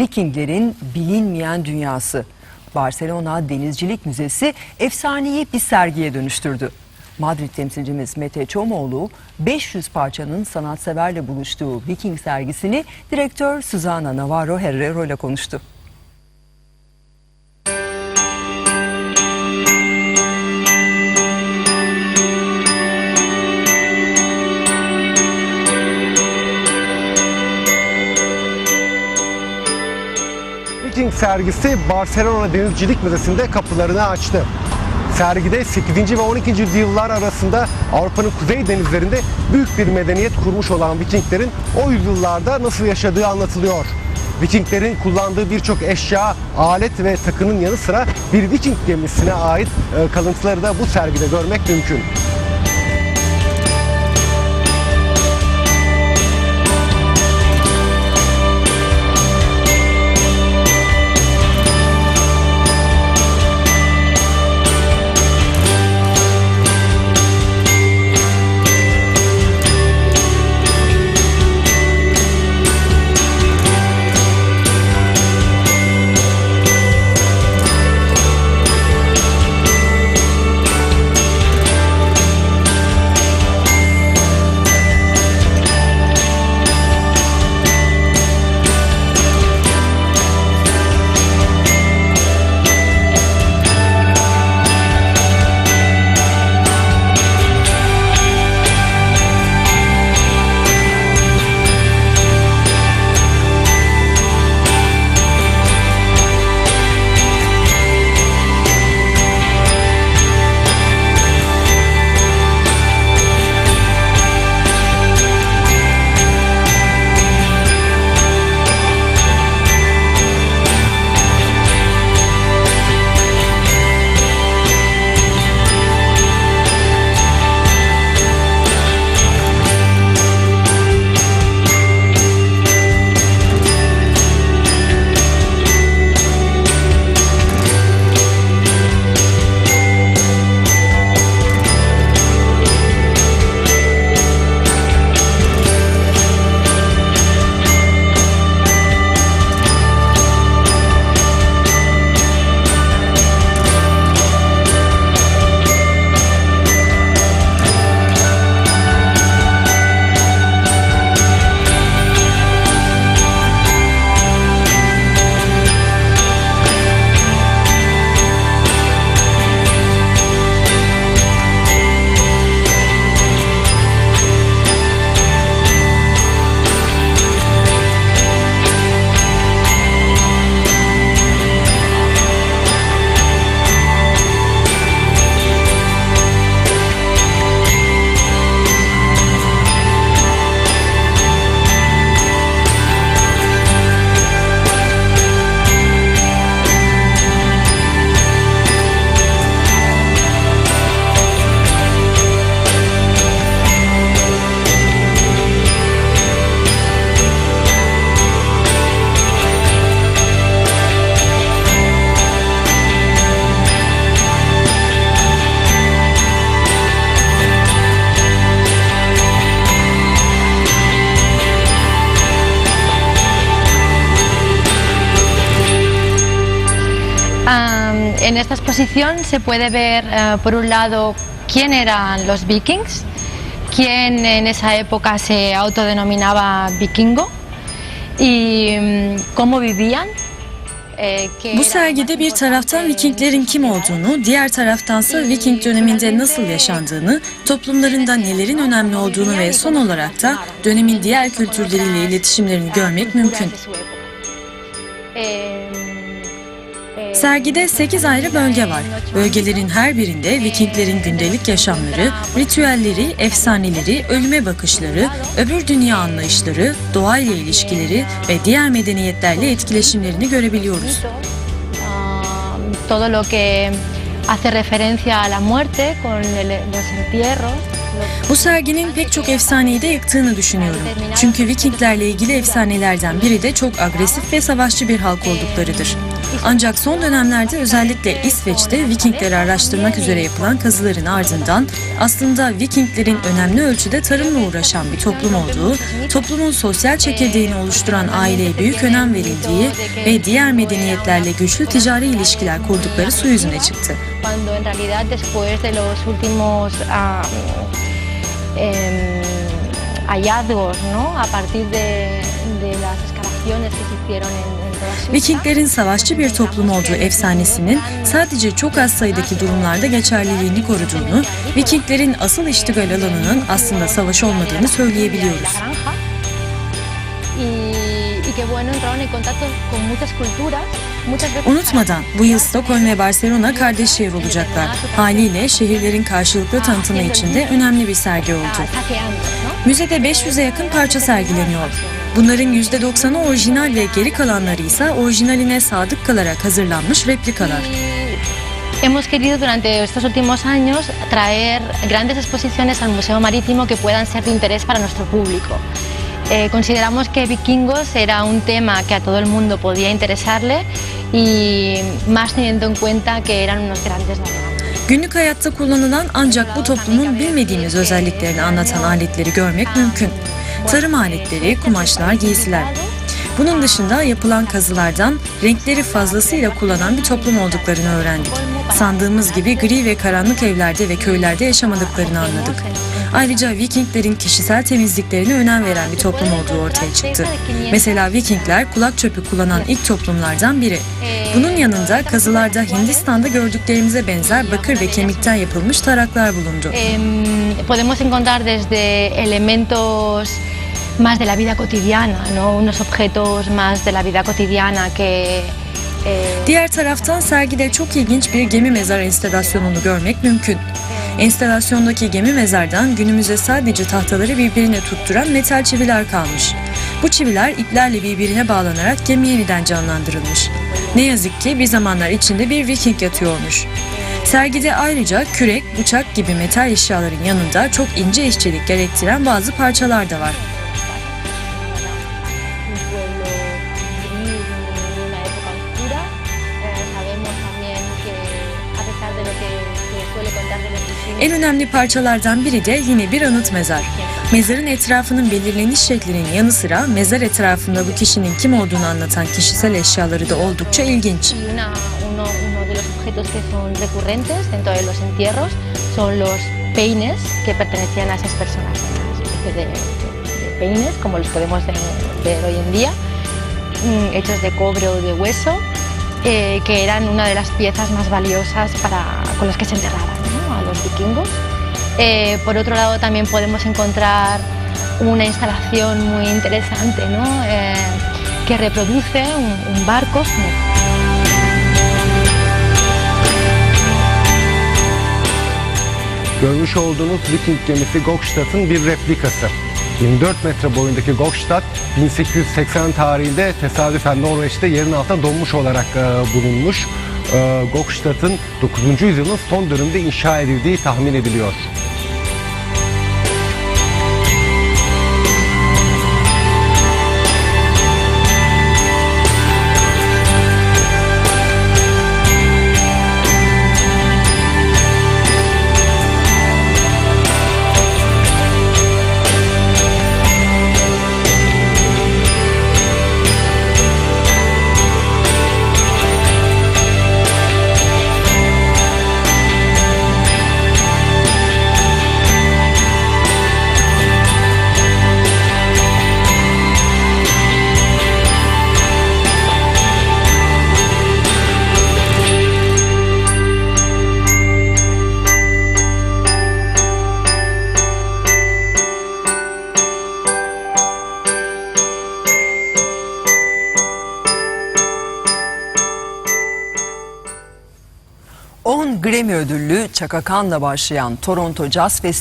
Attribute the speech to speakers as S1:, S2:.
S1: Vikinglerin bilinmeyen dünyası. Barcelona Denizcilik Müzesi efsaneyi bir sergiye dönüştürdü. Madrid temsilcimiz Mete Çomoğlu 500 parçanın sanatseverle buluştuğu Viking sergisini direktör Susana Navarro Herrero ile konuştu.
S2: Viking sergisi Barcelona Denizcilik Müzesi'nde kapılarını açtı. Sergide 8. ve 12. yüzyıllar arasında Avrupa'nın kuzey denizlerinde büyük bir medeniyet kurmuş olan Vikinglerin o yüzyıllarda nasıl yaşadığı anlatılıyor. Vikinglerin kullandığı birçok eşya, alet ve takının yanı sıra bir Viking gemisine ait e, kalıntıları da bu sergide görmek mümkün.
S3: En esta exposición se puede ver, eh, por un lado, quién eran los vikings, quién en esa época se autodenominaba vikingo y mm, cómo vivían. eh,
S4: Bu sergide bir taraftan Vikinglerin kim olduğunu, diğer taraftansa Viking döneminde nasıl yaşandığını, toplumlarında nelerin önemli olduğunu ve son olarak da dönemin diğer kültürleriyle iletişimlerini görmek mümkün. Sergide 8 ayrı bölge var. Bölgelerin her birinde Vikinglerin gündelik yaşamları, ritüelleri, efsaneleri, ölüme bakışları, öbür dünya anlayışları, doğayla ilişkileri ve diğer medeniyetlerle etkileşimlerini görebiliyoruz.
S3: todo lo que hace referencia a la muerte con los entierros,
S4: Bu serginin pek çok efsaneyi de yıktığını düşünüyorum. Çünkü Vikinglerle ilgili efsanelerden biri de çok agresif ve savaşçı bir halk olduklarıdır. Ancak son dönemlerde özellikle İsveç'te Vikingleri araştırmak üzere yapılan kazıların ardından aslında Vikinglerin önemli ölçüde tarımla uğraşan bir toplum olduğu, toplumun sosyal çekirdeğini oluşturan aileye büyük önem verildiği ve diğer medeniyetlerle güçlü ticari ilişkiler kurdukları su yüzüne çıktı.
S3: Em, hallazgos, ¿no? A partir de, de las excavaciones que se hicieron en,
S4: Vikinglerin savaşçı bir toplum olduğu efsanesinin sadece çok az sayıdaki durumlarda geçerliliğini koruduğunu, Vikinglerin asıl iştigal alanının aslında savaş olmadığını söyleyebiliyoruz.
S3: Y, y que bueno, entraron en contacto con muchas culturas,
S4: Unutmadan bu yıl Stockholm ve Barcelona kardeş şehir olacaklar. Haliyle şehirlerin karşılıklı tanıtımı için de önemli bir sergi oldu. Müzede 500'e yakın parça sergileniyor. Bunların %90'ı orijinal ve geri kalanları ise orijinaline sadık kalarak hazırlanmış replikalar.
S3: Hemos querido durante estos últimos años traer grandes exposiciones al Museo Marítimo que puedan ser de interés para nuestro público. Eh, consideramos que vikingos era un tema que a todo el mundo podía interesarle y más teniendo en cuenta que eran unos grandes navegantes.
S4: Günlük hayatta kullanılan ancak bu toplumun bilmediğimiz özelliklerini anlatan aletleri görmek mümkün. Tarım aletleri, kumaşlar, giysiler. Bunun dışında yapılan kazılardan renkleri fazlasıyla kullanan bir toplum olduklarını öğrendik. Sandığımız gibi gri ve karanlık evlerde ve köylerde yaşamadıklarını anladık. Ayrıca Vikinglerin kişisel temizliklerine önem veren bir toplum olduğu ortaya çıktı. Mesela Vikingler kulak çöpü kullanan ilk toplumlardan biri. Bunun yanında kazılarda Hindistan'da gördüklerimize benzer bakır ve kemikten yapılmış taraklar bulundu.
S3: Em, podemos encontrar desde elementos más de la vida cotidiana, ¿no? unos objetos más de la vida cotidiana que... eh,
S4: Diğer taraftan sergide çok ilginç bir gemi mezar enstalasyonunu görmek mümkün. Enstalasyondaki gemi mezardan günümüze sadece tahtaları birbirine tutturan metal çiviler kalmış. Bu çiviler iplerle birbirine bağlanarak gemi yeniden canlandırılmış. Ne yazık ki bir zamanlar içinde bir viking yatıyormuş. Sergide ayrıca kürek, bıçak gibi metal eşyaların yanında çok ince işçilik gerektiren bazı parçalar da var. En önemli parçalardan biri de yine bir anıt mezar. Mezarın etrafının belirleniş şeklinin yanı sıra mezar etrafında bu kişinin kim olduğunu anlatan kişisel eşyaları da oldukça ilginç.
S3: peines que pertenecían a esas personas, de, peines como los podemos ver hoy en día, mm, hechos de cobre o de hueso, eh, que eran una de las piezas más valiosas para, con las que se enterraban ¿no? a los vikingos. Eh, por otro lado también podemos encontrar una instalación muy interesante ¿no? Eh, que reproduce un, un barco
S2: Görmüş olduğunuz Viking gemisi Gokstad'ın bir replikası. 24 metre boyundaki Gokstad 1880 tarihinde tesadüfen Norveç'te yerin altına donmuş olarak e, bulunmuş. E, Gokstad'ın 9. yüzyılın son döneminde inşa edildiği tahmin ediliyor.
S1: Grammy ödüllü Chaka Khan'la başlayan Toronto Jazz Festivali